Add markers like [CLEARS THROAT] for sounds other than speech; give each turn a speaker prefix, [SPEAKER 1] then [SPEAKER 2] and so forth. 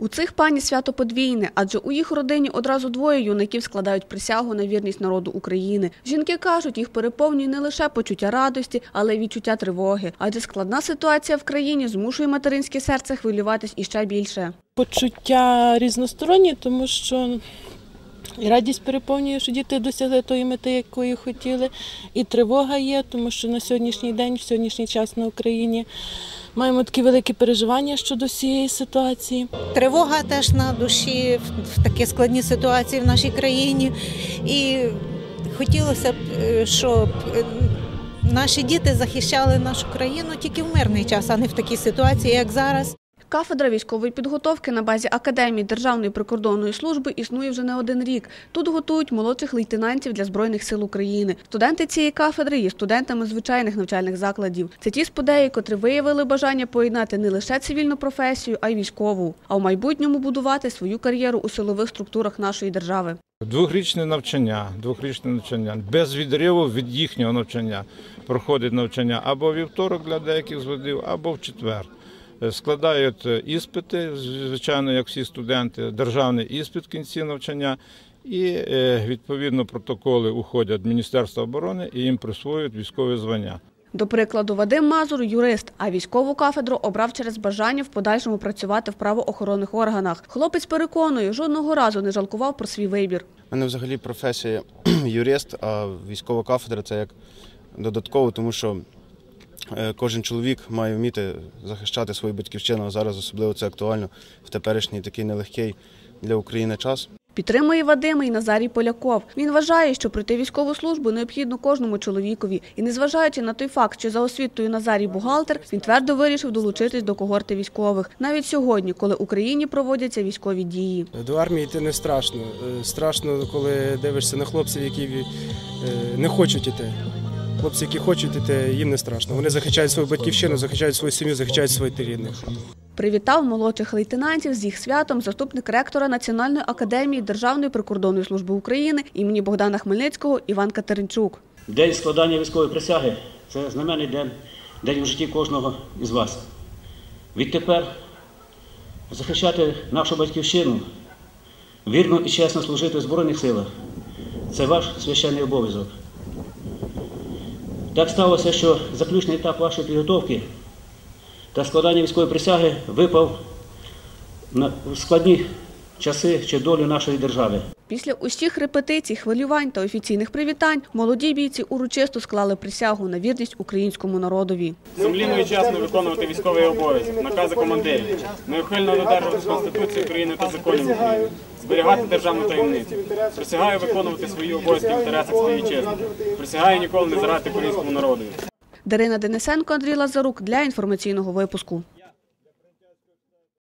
[SPEAKER 1] У цих пані свято подвійне, адже у їх родині одразу двоє юнаків складають присягу на вірність народу України. Жінки кажуть, їх переповнює не лише почуття радості, але й відчуття тривоги. Адже складна ситуація в країні змушує материнське серце хвилюватись іще більше.
[SPEAKER 2] Почуття різносторонні, тому що і радість переповнює, що діти досягли тої мети, якої хотіли, і тривога є, тому що на сьогоднішній день, в сьогоднішній час на Україні маємо такі великі переживання щодо цієї ситуації.
[SPEAKER 3] Тривога теж на душі в- такі складні ситуації в нашій країні. І хотілося б, е, щоб е, наші діти захищали нашу країну тільки в мирний час, а не в такій ситуації, як зараз.
[SPEAKER 1] Кафедра військової підготовки на базі Академії Державної прикордонної служби існує вже не один рік. Тут готують молодших лейтенантів для Збройних сил України. Студенти цієї кафедри є студентами звичайних навчальних закладів. Це ті сподеї, котрі виявили бажання поєднати не лише цивільну професію, а й військову, а в майбутньому будувати свою кар'єру у силових структурах нашої держави.
[SPEAKER 4] Двохрічне навчання, двохрічне навчання без відриву від їхнього навчання проходить навчання або вівторок для деяких з видів, або в четвер. Е, Складають е, іспити, звичайно, як всі студенти, державний іспит в кінці навчання, і е, відповідно протоколи уходять в Міністерство оборони і їм присвоюють військове звання.
[SPEAKER 1] До прикладу, Вадим Мазур – юрист, а військову кафедру обрав через бажання в подальшому працювати в правоохоронних органах. Хлопець переконує, жодного разу не жалкував про свій вибір.
[SPEAKER 5] У мене взагалі професія [CLEARS THROAT] юрист, а військова кафедра це як додатково, тому що кожен чоловік має вміти захищати свою батьківщину, а зараз особливо це актуально в теперішній такий нелегкий для України час.
[SPEAKER 1] Підтримує Вадима і Назарій Поляков. Він вважає, що пройти військову службу необхідно кожному чоловікові. І незважаючи на той факт, що за освітою Назарій бухгалтер, він твердо вирішив долучитись до когорти військових. Навіть сьогодні, коли в Україні проводяться військові дії.
[SPEAKER 6] До армії йти не страшно. Е, Страшно, коли дивишся на хлопців, які е, не хочуть іти. Хлопці, які хочуть іти, їм не страшно. Вони захищають свою батьківщину, захищають свою сім'ю, захищають своїх рідних.
[SPEAKER 1] Привітав молодших лейтенантів з їх святом заступник ректора Національної академії Державної прикордонної служби України імені Богдана Хмельницького Іван Катеринчук.
[SPEAKER 7] День складання військової присяги це знаменний день, день у житті кожного із вас. Відтепер захищати нашу батьківщину, вірно і чесно служити в Збройних силах це ваш священний обов'язок. Так сталося, що заключний етап вашої підготовки та складання військової присяги випав на складні часи чи долю нашої держави.
[SPEAKER 1] Після усіх репетицій, хвилювань та офіційних привітань молоді бійці урочисто склали присягу на вірність українському народові.
[SPEAKER 8] Сумлінно і чесно виконувати військовий обов'язок, накази командирів, неухильно додержуватися Конституції України та законів України, зберігати державну таємницю. Присягаю виконувати свої обов'язки в інтересах своєї честі. Присягаю ніколи не зрадити українському народу.
[SPEAKER 1] Дарина Денисенко, Андрій Лазарук для інформаційного випуску.